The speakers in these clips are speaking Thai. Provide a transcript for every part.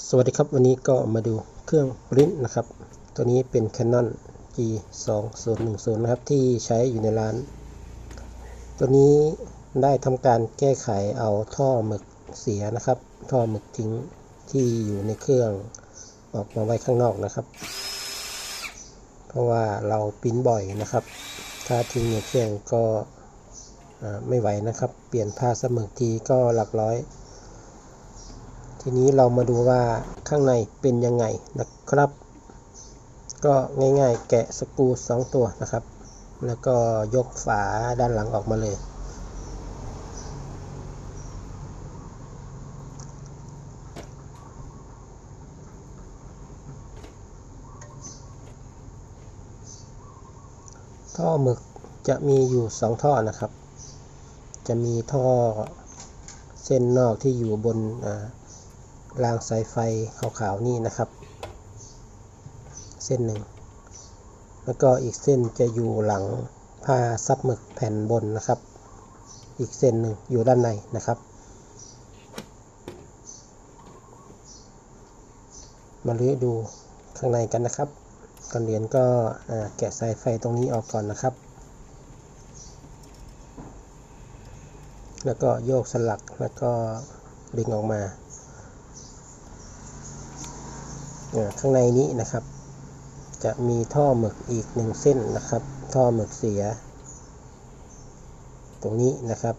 สวัสดีครับวันนี้ก็มาดูเครื่องปริ้นนะครับ ตัวนี้เป็น Canon G 2 0 1 0นะครับ ที่ใช้อยู่ในร้าน ตัวนี้ได้ทำการแก้ไขเอาท่อหมึกเสียนะครับ ท่อหมึกทิ้งที่อยู่ในเครื่องออกมาไว้ข้างนอกนะครับ เพราะว่าเราปริ้นบ่อยนะครับ ถ้าทิ้งในเครื่องก็ไม่ไหวนะครับ เปลี่ยนผ้าสมึกทีก็หลักร้อย ทีนี้เรามาดูว่าข้างในเป็นยังไงนะครับ ก็ง่ายๆ แกะสกรูสองตัวนะครับ แล้วก็ยกฝาด้านหลังออกมาเลย ท่อหมึกจะมีอยู่สองท่อนะครับ จะมีท่อเส้นนอกที่อยู่บนอ่า รางสายไฟขาวๆนี่นะครับ เส้นหนึ่ง แล้วก็อีกเส้นจะอยู่หลังผ้าซับหมึกแผ่นบนนะครับ อีกเส้นหนึ่งอยู่ด้านในนะครับ มาลื้อดูข้างในกันนะครับก่อนเรียนก็แกะสายไฟตรงนี้ออกก่อนนะครับ แล้วก็โยกสลักแล้วก็ดึงออกมาอ่า ข้างในนี้นะครับ จะมีท่อหมึกอีกหนึ่งเส้นนะครับ ท่อหมึกเสีย ตรงนี้นะครับ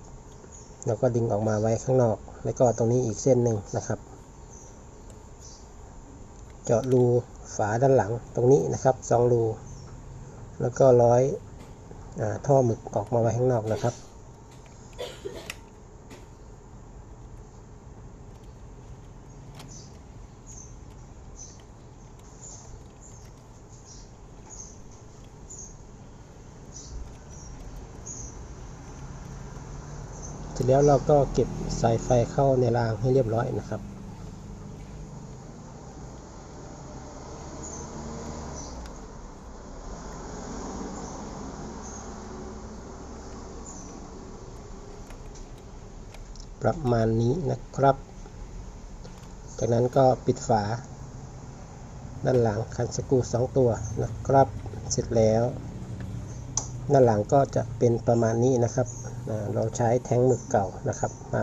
แล้วก็ดึงออกมาไว้ข้างนอก แล้วก็ตรงนี้อีกเส้นหนึ่งนะครับ เจาะรูฝาด้านหลังตรงนี้นะครับสองรู แล้วก็ร้อยอท่อหมึกออกมาไว้ข้างนอกนะครับ เสร็จแล้วเราก็เก็บสายไฟเข้าในรางให้เรียบร้อยนะครับ ประมาณนี้นะครับ จากนั้นก็ปิดฝา ด้านหลังคันสกูสองตัวนะครับ เสร็จแล้ว ด้านหลังก็จะเป็นประมาณนี้นะครับ เราใช้แท้งหมึกเก่านะครับมา